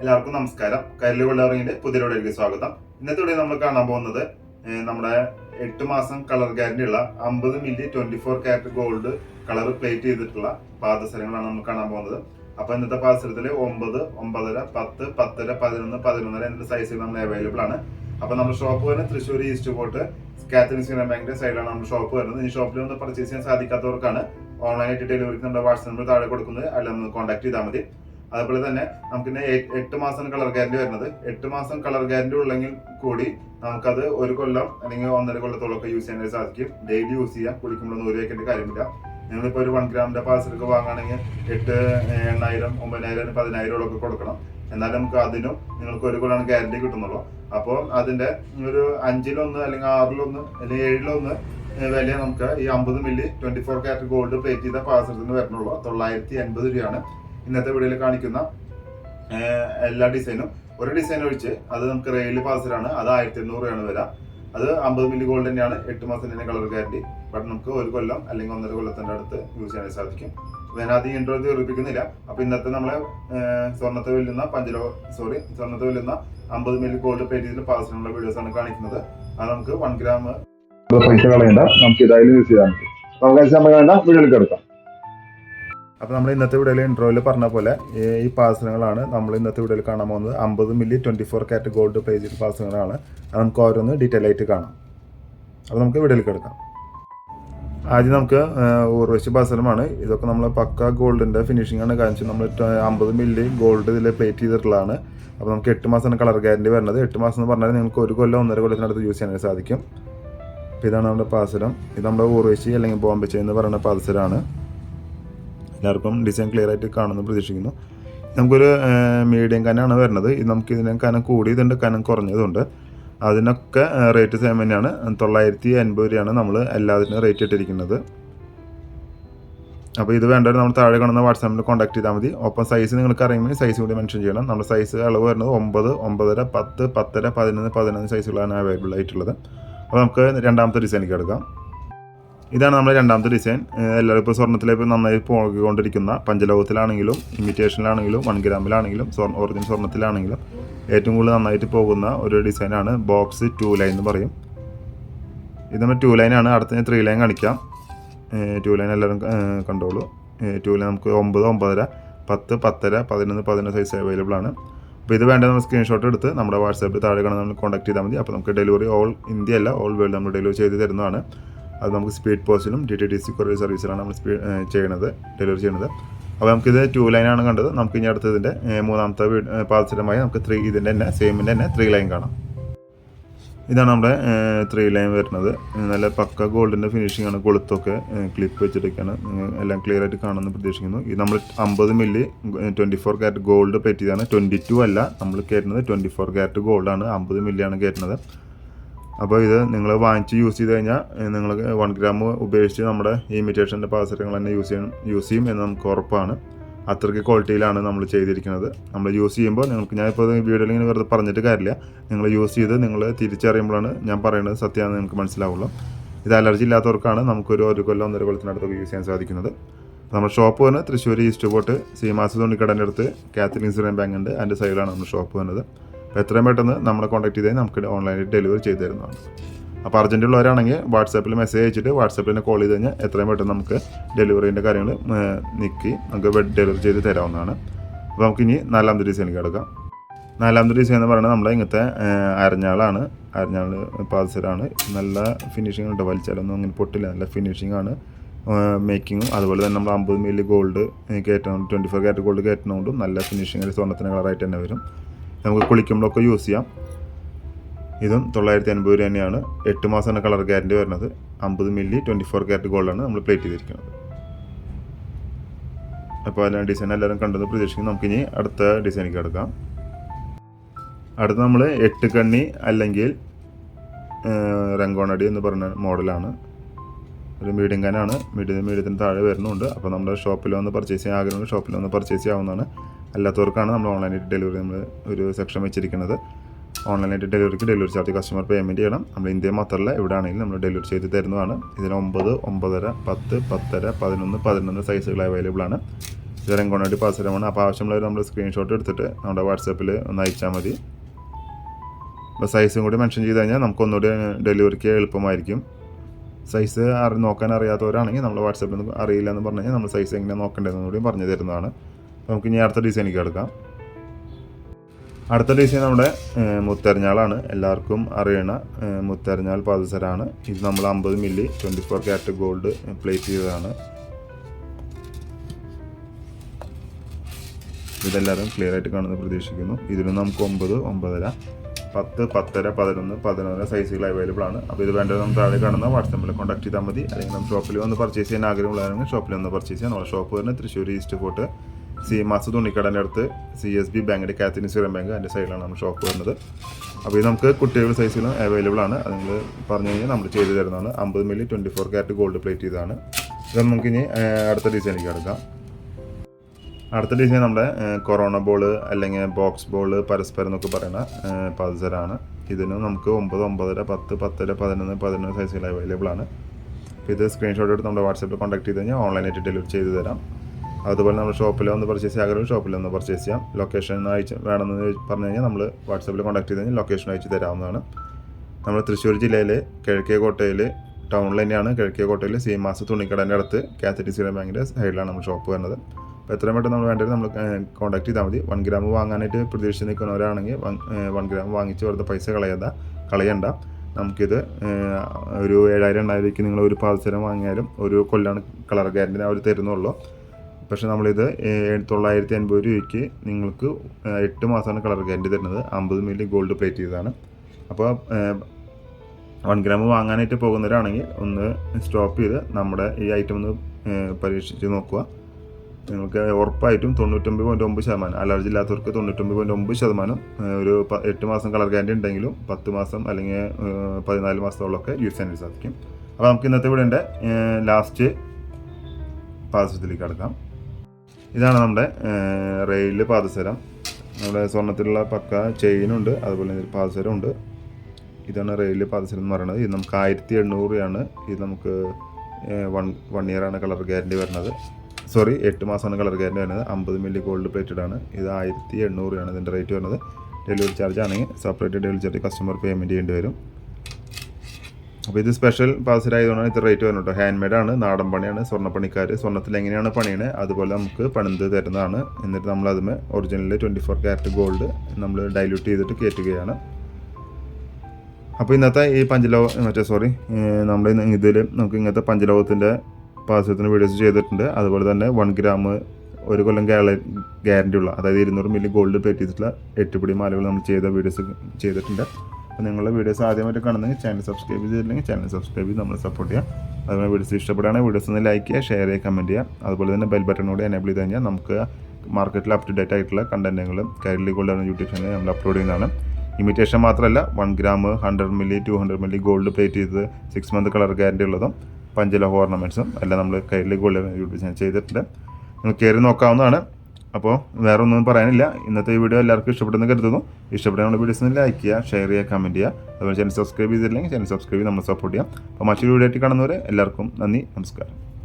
എല്ലാവർക്കും നമസ്കാരം. കരൽ കൊള്ളറിങ്ങിന്റെ പുതിയ വീഡിയോയിലേക്ക് സ്വാഗതം. ഇന്നത്തെ ഇവിടെ നമ്മൾ കാണാൻ പോകുന്നത് നമ്മുടെ എട്ട് മാസം കളർ ഗ്യാരണ്ടി ഉള്ള അമ്പത് milli twenty four carat gold colour plate ചെയ്തിട്ടുള്ള പാദസരങ്ങളാണ് നമ്മൾ കാണാൻ പോകുന്നത്. അപ്പൊ ഇന്നത്തെ പാദസരത്തിൽ ഒമ്പത് ഒമ്പതര പത്ത് പത്തര പതിനൊന്ന് പതിനൊന്നര എന്നീ സൈസുകൾ നമ്മൾ അവൈലബിൾ ആണ്. അപ്പൊ നമ്മുടെ ഷോപ്പ് വരുന്നത് തൃശ്ശൂർ ഈസ്റ്റ് പോർട്ട് കാത്തലിൻ സിനിമ ബാങ്കിന്റെ സൈഡിലാണ് നമ്മുടെ ഷോപ്പ് വരുന്നത്. ഈ ഷോപ്പിൽ ഒന്ന് പർച്ചേസ് ചെയ്യാൻ സാധിക്കാത്തവർക്കാണ് ഓൺലൈനായിട്ട് ഡെലിവറിക്ക് നമ്മുടെ വാട്സ്ആപ്പ് നമ്പർ താഴെ കൊടുക്കുന്നത്. അല്ലെങ്കിൽ കോൺടാക്ട് ചെയ്താൽ മതി. അതുപോലെ തന്നെ നമുക്ക് എട്ട് മാസം കളർ ഗ്യാരണ്ടി വരുന്നത്. എട്ട് മാസം കളർ ഗ്യാരണ്ടി ഉള്ളെങ്കിൽ കൂടി നമുക്കത് ഒരു കൊല്ലം അല്ലെങ്കിൽ ഒന്നര കൊല്ലത്തോളം ഒക്കെ യൂസ് ചെയ്യാൻ സാധിക്കും. ഡെയിലി യൂസ് ചെയ്യാം. കുളിക്കുമ്പോൾ നൂറ് വയ്ക്കേണ്ട കാര്യമില്ല. നിങ്ങളിപ്പോൾ ഒരു വൺ ഗ്രാമിന്റെ പാർസലൊക്കെ വാങ്ങുകയാണെങ്കിൽ എട്ട് എണ്ണായിരം ഒമ്പതിനായിരം പതിനായിരം ഒക്കെ കൊടുക്കണം. എന്നാലും നമുക്ക് അതിനും നിങ്ങൾക്ക് ഒരു കൊല്ലമാണ് ഗ്യാരണ്ടി കിട്ടുന്നുള്ളൂ. അപ്പോൾ അതിന്റെ ഒരു അഞ്ചിലൊന്ന് അല്ലെങ്കിൽ ആറിലൊന്ന് അല്ലെങ്കിൽ ഏഴിലൊന്ന് വില നമുക്ക് ഈ അമ്പത് milli twenty four carat gold plate ചെയ്ത പാർസലത്തിന് വരണുള്ളൂ തൊള്ളായിരത്തി എൺപത് രൂപയാണ്. ഇന്നത്തെ വീഡിയോയിൽ കാണിക്കുന്ന എല്ലാ ഡിസൈനും. ഒരു ഡിസൈൻ ഒഴിച്ച് അത് നമുക്ക് റെയിൽ പാസറാണ് അത് ആയിരത്തി എണ്ണൂറ് രൂപയാണ് വില. അത് അമ്പത് മില്ലി ഗോൾഡ് തന്നെയാണ്. എട്ട് മാസം തന്നെ കളർ ഗ്യാരണ്ടി. ബട്ട് നമുക്ക് ഒരു കൊല്ലം അല്ലെങ്കിൽ ഒന്നര കൊല്ലത്തിന്റെ അടുത്ത് യൂസ് ചെയ്യാൻ സാധിക്കും. അതിനകത്ത് ഇൻട്രോ തീർപ്പിക്കുന്നില്ല അപ്പൊ ഇന്നത്തെ നമ്മളെ സ്വർണത്തെ വെല്ലുന്ന പഞ്ചലോ സോറി സ്വർണത്തെ വെല്ലുന്ന അമ്പത് മില്ലി ഗോൾഡ് പ്ലേറ്റ് ചെയ്തിട്ട് വീഡിയോസ് ആണ് കാണിക്കുന്നത്. അത് നമുക്ക് വൺ ഗ്രാം പൈസ കളയണ്ട. നമുക്ക് ഇതായാലും യൂസ് ചെയ്യാൻ നമുക്ക് സമയം വേണ്ട. വീഡിയോയിലേക്ക് എടുക്കാം അപ്പോൾ നമ്മൾ ഇന്നത്തെ വീഡിയോയിൽ ഇൻട്രോയിൽ പറഞ്ഞ പോലെ ഈ- പാസനങ്ങളാണ് നമ്മൾ ഇന്നത്തെ വീഡിയോയിൽ കാണാൻ പോകുന്നത്. അമ്പത് milli twenty four carat gold plate ചെയ്ത പാർസലുകളാണ് അത് നമുക്ക് ഓരോന്ന് ഡീറ്റെയിൽ ആയിട്ട് കാണാം. അപ്പോൾ നമുക്ക് വീഡിയോയിൽ എടുക്കാം. ആദ്യം നമുക്ക് ഊർവശി പാർസലുമാണ് ഇതൊക്കെ നമ്മൾ പക്ക ഗോൾഡിന്റെ ഫിനിഷിംഗ് ആണ്. കാണിച്ചത് നമ്മൾ അമ്പത് മില്ലി ഗോൾഡ് ഇതിൽ പ്ലേറ്റ് ചെയ്തിട്ടുള്ളതാണ്. അപ്പോൾ നമുക്ക് എട്ട് മാസമാണ് കളർ ഗ്യാരണ്ടി വരുന്നത്. എട്ട് മാസം എന്ന് പറഞ്ഞാൽ നിങ്ങൾക്ക് ഒരു കൊല്ലം ഒന്നര കൊല്ലത്തിനടുത്ത് യൂസ് ചെയ്യാനായിട്ട് സാധിക്കും. അപ്പോൾ ഇതാണ് നമ്മുടെ പാർസലം ഇത് നമ്മുടെ ഊർവശി അല്ലെങ്കിൽ ബോംബെ എന്ന് പറയുന്ന പാർസലാണ് എല്ലാവർക്കും ഡിസൈൻ ക്ലിയർ ആയിട്ട് കാണുമെന്ന് പ്രതീക്ഷിക്കുന്നു. നമുക്കൊരു മീഡിയം കനാണ് വരുന്നത്. ഇത് നമുക്ക് ഇതിന് കനം കൂടിയതുണ്ട് കനം കുറഞ്ഞതുണ്ട്. അതിനൊക്കെ റേറ്റ് സെയിം തന്നെയാണ്. തൊള്ളായിരത്തി അൻപത് രൂപയാണ് നമ്മൾ എല്ലാത്തിനും റേറ്റ് ഇട്ടിരിക്കുന്നത്. അപ്പോൾ ഇത് വേണ്ടവർ നമ്മൾ താഴെ കാണുന്ന വാട്സാപ്പിൽ കോൺടാക്ട് ചെയ്താൽ മതി. ഒപ്പം സൈസ് നിങ്ങൾക്ക് അറിയുമ്പോൾ സൈസ് കൂടി മെൻഷൻ ചെയ്യണം. നമ്മുടെ സൈസ് അളവ് വരുന്നത് ഒമ്പത് ഒമ്പതര പത്ത് പത്തര പതിനൊന്ന് പതിനൊന്ന് സൈസുകളാണ് അവൈലബിൾ ആയിട്ടുള്ളത്. അപ്പോൾ നമുക്ക് രണ്ടാമത്തെ ഡിസൈനിലേക്ക് എടുക്കാം. ഇതാണ് നമ്മുടെ രണ്ടാമത്തെ ഡിസൈൻ എല്ലാവരും ഇപ്പോൾ സ്വർണത്തിലേക്ക് നന്നായി പോകിക്കൊണ്ടിരിക്കുന്ന പഞ്ചലോകത്തിലാണെങ്കിലും ഇമിറ്റേഷനിലാണെങ്കിലും വൺ ഗ്രാമിലാണെങ്കിലും സ്വർണ ഒറിജിനൽ സ്വർണത്തിലാണെങ്കിലും ഏറ്റവും കൂടുതൽ നന്നായിട്ട് പോകുന്ന ഒരു ഡിസൈനാണ് ബോക്സ് ടു ലൈൻ എന്ന് പറയും. ഇത് നമ്മൾ ടു ലൈനാണ് അടുത്ത ത്രീ ലൈൻ കാണിക്കാം. ടു ലൈൻ എല്ലാവരും കണ്ടോളൂ. ടു ലൈൻ നമുക്ക് ഒമ്പത് ഒമ്പതര പത്ത് പത്തര പതിനൊന്ന് പതിനൊന്ന് സൈസ് അവൈലബിൾ ആണ്. അപ്പോൾ ഇത് വേണ്ട നമ്മൾ സ്ക്രീൻഷോട്ട് എടുത്ത് നമ്മുടെ വാട്സാപ്പിൽ താഴെ കാണാൻ നമ്മൾ കോൺടാക്ട് ചെയ്താൽ മതി. അപ്പോൾ നമുക്ക് ഡെലിവറി ഓൾ ഇന്ത്യ അല്ല ഓൾ വേൾഡ് നമ്മൾ ഡെലിവറി ചെയ്ത് തരുന്നതാണ്. അത് നമുക്ക് speed പോസ്റ്റിലും D T T C courier സർവീസിലാണ് നമ്മൾ സ്പീഡ് ചെയ്യണത് ഡെലിവറി ചെയ്യണത്. അപ്പോൾ നമുക്കിത് ടു ലൈനാണ് കണ്ടത്. നമുക്ക് ഇനി അടുത്ത് ഇതിന്റെ മൂന്നാമത്തെ പാർസലമായി നമുക്ക് ത്രീ ഇതിന്റെ തന്നെ സെയിമിന്റെ തന്നെ ത്രീ ലൈൻ കാണാം. ഇതാണ് നമ്മുടെ ത്രീ ലൈൻ വരുന്നത്. നല്ല പക്ക ഗോൾഡിന്റെ ഫിനിഷിംഗ് ആണ്. കൊളുത്തൊക്കെ ക്ലിപ്പ് വെച്ചിട്ടൊക്കെയാണ്. എല്ലാം ക്ലിയർ ആയിട്ട് കാണുമെന്ന് പ്രതീക്ഷിക്കുന്നു. ഇത് നമ്മൾ അമ്പത് milli twenty four carat gold പറ്റിയതാണ് ട്വന്റി ടു അല്ല നമ്മൾ കയറ്റുന്നത് ട്വന്റി ഫോർ ക്യാരറ്റ് ഗോൾഡാണ് അമ്പത് മില്ലിയാണ് കയറ്റുന്നത് അപ്പോൾ ഇത് നിങ്ങൾ വാങ്ങിച്ച് യൂസ് ചെയ്ത് കഴിഞ്ഞാൽ നിങ്ങൾ വൺ ഗ്രാം ഉപയോഗിച്ച് നമ്മുടെ ഇമിറ്റേഷന്റെ പാസരങ്ങൾ തന്നെ യൂസ് ചെയ്യണം യൂസ് ചെയ്യും എന്ന് നമുക്ക് ഉറപ്പാണ്. അത്രയ്ക്ക് ക്വാളിറ്റിയിലാണ് നമ്മൾ ചെയ്തിരിക്കുന്നത്. നമ്മൾ യൂസ് ചെയ്യുമ്പോൾ നിങ്ങൾക്ക് ഞാൻ ഇപ്പോൾ വീഡിയോയിൽ ഇങ്ങനെ വെറുതെ പറഞ്ഞിട്ട് കാര്യമില്ല. നിങ്ങൾ യൂസ് ചെയ്ത് നിങ്ങൾ തിരിച്ചറിയുമ്പോഴാണ് ഞാൻ പറയുന്നത് സത്യമാണെന്ന് നിങ്ങൾക്ക് മനസ്സിലാവുള്ളൂ. ഇത് അലർജി ഇല്ലാത്തവർക്കാണ് നമുക്കൊരു ഒരു കൊല്ലം ഒന്നര കൊല്ലത്തിനടുത്തൊക്കെ യൂസ് ചെയ്യാൻ സാധിക്കുന്നത്. നമ്മുടെ ഷോപ്പ് വന്ന് തൃശ്ശൂർ ഈസ്റ്റ് പോട്ട് സീമാസ് തുണിക്കടന്റെ അടുത്ത് കാത്തലിൻ സിറേൻ ബാങ്ക് അതിന്റെ സൈഡിലാണ് നമ്മുടെ ഷോപ്പ് വന്നത്. അപ്പോൾ എത്രയും പെട്ടെന്ന് നമ്മളെ കോൺടാക്ട് ചെയ്താൽ നമുക്ക് ഓൺലൈനിൽ ഡെലിവറി ചെയ്തു തരുന്നതാണ്. അപ്പോൾ അർജന്റ് ഉള്ളവരാണെങ്കിൽ വാട്സാപ്പിൽ മെസ്സേജ് അയച്ചിട്ട് വാട്സാപ്പിൽ തന്നെ കോൾ ചെയ്ത് കഴിഞ്ഞാൽ എത്രയും പെട്ടെന്ന് നമുക്ക് ഡെലിവറീന്റെ കാര്യങ്ങൾ നീക്കി നമുക്ക് വെഡ് ഡെലിവറി ചെയ്ത് തരാവുന്നതാണ്. അപ്പോൾ നമുക്കിനി നാലാമത്തെ ഡിസൈനിലേക്ക് കിടക്കാം. നാലാമത്തെ ഡിസൈൻ എന്ന് പറയുന്നത് നമ്മുടെ ഇങ്ങനത്തെ അരഞ്ഞാളാണ്. അരഞ്ഞാൾ പാദസരാണ്. നല്ല ഫിനിഷിംഗ് ഉണ്ട്. വലിച്ചാലൊന്നും അങ്ങനെ പൊട്ടില്ല. നല്ല ഫിനിഷിംഗ് ആണ്. മേക്കിങ്ങും അതുപോലെ തന്നെ നമ്മൾ അമ്പത് മില്ലി ഗോൾഡ് കയറ്റണം ട്വന്റി ഫോർ ക്യാരറ്റ് ഗോൾഡ് കയറ്റുന്നതുകൊണ്ടും നല്ല ഫിനിഷിംഗ് സ്വർണത്തിന് കളറായിട്ട് തന്നെ വരും. നമുക്ക് കുളിക്കുമ്പോഴൊക്കെ യൂസ് ചെയ്യാം. ഇതും തൊള്ളായിരത്തി അൻപത് രൂപ തന്നെയാണ്. എട്ട് മാസമാണ് കളർ ഗ്യാരണ്ടി വരുന്നത്. അമ്പത് മില്ലി ട്വന്റി ഫോർ ക്യാരറ്റ് ഗോൾഡാണ് നമ്മൾ പ്ലേറ്റ് ചെയ്തിരിക്കുന്നത്. അപ്പോൾ അതിന്റെ ഡിസൈൻ എല്ലാവരും കണ്ടെന്ന് പ്രതീക്ഷിക്കുന്നു. നമുക്കിനി അടുത്ത ഡിസൈനിലേക്ക് കിടക്കാം. അടുത്ത നമ്മൾ എട്ട് കണ്ണി അല്ലെങ്കിൽ രംഗോണടി എന്ന് പറഞ്ഞ മോഡലാണ് ഒരു മീഡിയം കാനാണ് മീഡിയം മീഡിയത്തിന് താഴെ വരുന്നുണ്ട്. അപ്പോൾ നമ്മുടെ ഷോപ്പിൽ വന്ന് പർച്ചേസ് ചെയ്യാൻ ആഗ്രഹമുണ്ട്. ഷോപ്പിൽ വന്ന് പർച്ചേസ് ചെയ്യാവുന്നതാണ്. അല്ലാത്തവർക്കാണ് നമ്മൾ ഓൺലൈനായിട്ട് ഡെലിവറി നമ്മൾ ഒരു സെക്ഷൻ വെച്ചിരിക്കുന്നത്. ഓൺലൈനായിട്ട് ഡെലിവറിക്ക് ഡെലിവറി ചാർജ് കസ്റ്റമർ പേയ്മെന്റ് ചെയ്യണം. നമ്മൾ ഇന്ത്യ മാത്രമല്ല എവിടെ ആണെങ്കിലും നമ്മൾ ഡെലിവറി ചെയ്ത് തരുന്നതാണ്. ഇതിന് ഒമ്പത് ഒമ്പതര പത്ത് പത്തര പതിനൊന്ന് പതിനൊന്ന് സൈസുകൾ അവൈലബിൾ ആണ്. ഇത് രംഗോണായിട്ട് പാസരമാണ് അപ്പോൾ ആവശ്യമുള്ളവർ നമ്മൾ സ്ക്രീൻഷോട്ട് എടുത്തിട്ട് നമ്മുടെ വാട്സാപ്പിൽ ഒന്ന് അയച്ചാൽ മതി. അപ്പോൾ സൈസും കൂടി മെൻഷൻ ചെയ്ത് കഴിഞ്ഞാൽ നമുക്കൊന്നുകൂടി ഡെലിവറിക്ക് എളുപ്പമായിരിക്കും. സൈസ് അറി നോക്കാൻ അറിയാത്തവരാണെങ്കിൽ നമ്മൾ വാട്സാപ്പിൽ അറിയില്ല എന്ന് പറഞ്ഞു കഴിഞ്ഞാൽ നമ്മൾ സൈസ് എങ്ങനെയാണ് നോക്കേണ്ടതെന്ന് കൂടി പറഞ്ഞു തരുന്നതാണ്. നമുക്ക് ഇനി അടുത്ത ഡിസൈനിലേക്ക് എടുക്കാം അടുത്ത ഡിസൈൻ നമ്മുടെ മുത്തരഞ്ഞാളാണ്. എല്ലാവർക്കും അറിയണ മുത്തരഞ്ഞാൾ പാദസരാണ് ഇത് നമ്മൾ അമ്പത് milli twenty four carat gold plate ചെയ്തതാണ്. ഇതെല്ലാവരും ക്ലിയർ ആയിട്ട് കാണുന്നത് പ്രതീക്ഷിക്കുന്നു. ഇതിന് നമുക്ക് ഒമ്പത് ഒമ്പതര പത്ത് പത്തര പതിനൊന്ന് പതിനൊന്നര സൈസുകൾ അവൈലബിൾ ആണ്. അപ്പോൾ ഇത് വേണ്ടത് നമ്മൾ താഴെ കാണുന്ന വാട്സാപ്പിൽ കോൺടാക്ട് ചെയ്താൽ മതി. അല്ലെങ്കിൽ നമ്മൾ ഷോപ്പിൽ വന്ന് പർച്ചേസ് ചെയ്യാൻ ആഗ്രഹമുള്ളവരാണെങ്കിൽ ഷോപ്പിൽ വന്ന് പർച്ചേസ് ചെയ്യാം. നമ്മുടെ ഷോപ്പ് വരുന്നത് Thrissur east fort Seemas തുണിക്കടന്റെ അടുത്ത് സി എസ് ബി ബാങ്കിന്റെ കാത്തിനി സ്വരം ബാങ്ക് അതിന്റെ സൈഡിലാണ് നമ്മുടെ ഷോപ്പ് വരുന്നത്. അപ്പോൾ ഇത് നമുക്ക് കുട്ടികളുടെ സൈസിലും അവൈലബിൾ ആണ്. അത് നിങ്ങൾ പറഞ്ഞു കഴിഞ്ഞാൽ നമ്മൾ ചെയ്തു തരുന്നതാണ്. അമ്പത് milli twenty four carat gold plate ചെയ്തതാണ് ഇത് നമുക്ക് ഇനി അടുത്ത ഡിസൈനിലേക്ക് എടുക്കാം അടുത്ത ഡിസൈൻ നമ്മുടെ കൊറോണ ബോൾ അല്ലെങ്കിൽ ബോക്സ് ബോൾ പരസ്പരം എന്നൊക്കെ പറയുന്ന പൾസറാണ് ഇതിന് നമുക്ക് ഒമ്പത് ഒമ്പതര പത്ത് പത്തര പതിനൊന്ന് പതിനൊന്ന് സൈസുകൾ അവൈലബിൾ ആണ്. ഇത് സ്ക്രീൻഷോട്ട് എടുത്ത് നമ്മുടെ വാട്സാപ്പിൽ കോൺടാക്ട് ചെയ്ത് കഴിഞ്ഞാൽ ഓൺലൈനായിട്ട് ഡെലിവറി ചെയ്ത് തരാം. അതുപോലെ നമ്മൾ ഷോപ്പിൽ വന്ന് പർച്ചേസ് ചെയ്യാൻ ആഗ്രഹം ഷോപ്പിൽ ഒന്ന് പർച്ചേസ് ചെയ്യാം. ലൊക്കേഷൻ അയച്ച് വേണമെന്ന് പറഞ്ഞു കഴിഞ്ഞാൽ നമ്മൾ വാട്സാപ്പിൽ കോൺടാക്ട് ചെയ്ത് കഴിഞ്ഞാൽ ലൊക്കേഷൻ അയച്ച് തരാവുന്നതാണ്. നമ്മൾ തൃശ്ശൂർ ജില്ലയിലെ കിഴക്കേ കോട്ടയിൽ ടൗണിൽ തന്നെയാണ് കിഴക്കേ കോട്ടയിൽ സീമാസ് തുണിക്കടന്റെ അടുത്ത് കാത്തറ്റി സീറ ബാങ്കിന്റെ സൈഡിലാണ് നമ്മൾ ഷോപ്പ് വരുന്നത്. അപ്പോൾ എത്രയും പെട്ടെന്ന് നമ്മൾ വേണ്ടത് നമ്മൾ കോൺടാക്ട് ചെയ്താൽ മതി. വൺ ഗ്രാം വാങ്ങാനായിട്ട് പ്രതീക്ഷിച്ച് നിൽക്കുന്നവരാണെങ്കിൽ വൺ ഗ്രാം വാങ്ങിച്ച് വെറുതെ പൈസ കളയേണ്ട കളയണ്ട. നമുക്കിത് ഒരു ഏഴായിരം രൂപയ്ക്ക് നിങ്ങൾ ഒരു പാദസരം വാങ്ങിയാലും ഒരു കൊല്ലാണ് കളർ ഗ്യാരണ്ടി അവർ തരുന്നുള്ളൂ. പക്ഷേ നമ്മളിത് തൊള്ളായിരത്തി അൻപത് രൂപയ്ക്ക് നിങ്ങൾക്ക് എട്ട് മാസമാണ് കളർ ഗ്യാരണ്ടി തരുന്നത്. അമ്പത് മില്ലി ഗോൾഡ് പ്ലേറ്റ് ചെയ്തതാണ്. അപ്പോൾ വൺ ഗ്രാം വാങ്ങാനായിട്ട് പോകുന്നവരാണെങ്കിൽ ഒന്ന് സ്റ്റോപ്പ് ചെയ്ത് നമ്മുടെ ഈ ഐറ്റം ഒന്ന് പരീക്ഷിച്ച് നോക്കുക. നിങ്ങൾക്ക് ഉറപ്പായിട്ടും തൊണ്ണൂറ്റൊമ്പത് പോയിന്റ് ഒമ്പത് ശതമാനം അലർജി ഇല്ലാത്തവർക്ക് തൊണ്ണൂറ്റൊമ്പത് പോയിന്റ് ഒമ്പത് ശതമാനം ഒരു എട്ട് മാസം കളർ ഗ്യാരണ്ടി ഉണ്ടെങ്കിലും പത്ത് മാസം അല്ലെങ്കിൽ പതിനാല് മാസത്തോളമൊക്കെ യൂസ് ചെയ്യാൻ സാധിക്കും. അപ്പോൾ നമുക്ക് ഇന്നത്തെ ഇവിടെ ലാസ്റ്റ് പാദസരത്തിലേക്ക് കടക്കാം. ഇതാണ് നമ്മുടെ റെയിൽ പാദസരം. നമ്മുടെ സ്വർണത്തിലുള്ള പക്ക ചെയിനുണ്ട് അതുപോലെ തന്നെ പാദസരം ഉണ്ട്. ഇതാണ് റെയിൽ പാദസരം എന്ന് പറയുന്നത്. ഇത് നമുക്ക് ആയിരത്തി എണ്ണൂറ് രൂപയാണ്. ഇത് നമുക്ക് വൺ വൺ ഇയറാണ് കളർ ഗ്യാരണ്ടി വരുന്നത്. സോറി എട്ട് മാസമാണ് കളർ ഗ്യാരണ്ടി വരുന്നത്. അമ്പത് മില്ലി ഗോൾഡ് പ്ലേറ്റഡ് ആണ്. ഇത് ആയിരത്തി എണ്ണൂറ് രൂപയാണ് ഇതിന്റെ റേറ്റ് വരുന്നത്. ഡെലിവറി ചാർജ് ആണെങ്കിൽ separate delivery charge customer payment ചെയ്യേണ്ടി വരും. അപ്പോൾ ഇത് സ്പെഷ്യൽ പാസരായതുകൊണ്ടാണ് ഇത്ര റേറ്റ് വരുന്നത് കേട്ടോ ഹാൻഡ് മെയ്ഡാണ് നാടൻ പണിയാണ് സ്വർണപ്പണിക്കാർ സ്വർണത്തിൽ എങ്ങനെയാണ് പണിയണത് അതുപോലെ നമുക്ക് പണിത് തരുന്നതാണ്. എന്നിട്ട് നമ്മൾ അതിന് original twenty four carat gold നമ്മൾ ഡൈല്യൂട്ട് ചെയ്തിട്ട് കയറ്റുകയാണ്. അപ്പോൾ ഇന്നത്തെ ഈ പഞ്ചലോക മറ്റേ സോറി നമ്മുടെ ഇതിൽ നമുക്ക് ഇങ്ങനത്തെ പഞ്ചലോകത്തിന്റെ പാസത്തിന് വീഡിയോസ് ചെയ്തിട്ടുണ്ട്. അതുപോലെ തന്നെ വൺ ഗ്രാം ഒരു കൊല്ലം ഗ്യാരണ്ടി ഉള്ള അതായത് ഇരുന്നൂറ് മില്ലി ഗോൾഡ് പ്ലേറ്റ് ചെയ്തിട്ടുള്ള എട്ടുപിടി മാലകൾ നമ്മൾ ചെയ്ത വീഡിയോസ് ചെയ്തിട്ടുണ്ട്. അപ്പോൾ നിങ്ങളുടെ വീഡിയോസ് ആദ്യമായിട്ട് കാണുന്നെങ്കിൽ ചാനൽ സബ്സ്ക്രൈബ് ചെയ്തില്ലെങ്കിൽ ചാനൽ സബ്സ്ക്രൈബ് ചെയ്ത് നമ്മൾ സപ്പോർട്ട് ചെയ്യാം അതുപോലെ വീഡിയോസ് ഇഷ്ടപ്പെടുകയാണെങ്കിൽ വീഡിയോസ് ഒന്ന് ലൈക്ക് ചെയ്യുക ഷെയർ ചെയ്യുക കമന്റ് ചെയ്യുക. അതുപോലെ തന്നെ ബെൽ ബട്ടൺ കൂടി എനേബിൾ ചെയ്ത് കഴിഞ്ഞാൽ നമുക്ക് മാർക്കറ്റിൽ അപ് ടു ഡേറ്റ് ആയിട്ടുള്ള കണ്ടന്റുകളും കൈരളി ഗോൾഡ് യൂട്യൂബ് ചാനൽ നമ്മൾ അപ്ലോഡ് ചെയ്യുന്നതാണ്. ഇമിറ്റേഷൻ മാത്രമല്ല one gram hundred milli two hundred milli gold plate ചെയ്ത് സിക്സ് മന്ത് കളർ ഗ്യാരണ്ടി ഉള്ളതും പഞ്ചലോഹ ഓർണമെന്റ്സും എല്ലാം നമ്മൾ കൈരളി ഗോൾഡ് യൂട്യൂബ് ചാനൽ ചെയ്തിട്ടുണ്ട്. നിങ്ങൾ കയറി നോക്കാവുന്നതാണ്. അപ്പോൾ വേറെ ഒന്നും പറയാനില്ല. ഇന്നത്തെ ഈ വീഡിയോ എല്ലാവർക്കും ഇഷ്ടപ്പെടുന്ന കരുതുന്നു. ഇഷ്ടപ്പെടുന്ന വീഡിയോസ് ലൈക്ക് ചെയ്യുക ഷെയർ ചെയ്യുക കമന്റ് ചെയ്യുക. അതുപോലെ ചാനൽ സബ്സ്ക്രൈബ് ചെയ്തില്ലെങ്കിൽ ചാനൽ സബ്സ്ക്രൈബ് ചെയ്ത് നമ്മൾ സപ്പോർട്ട് ചെയ്യാം അപ്പോൾ മറ്റൊരു വീഡിയോ ആയിട്ട് കാണുന്നവരെ എല്ലാവർക്കും നന്ദി നമസ്കാരം.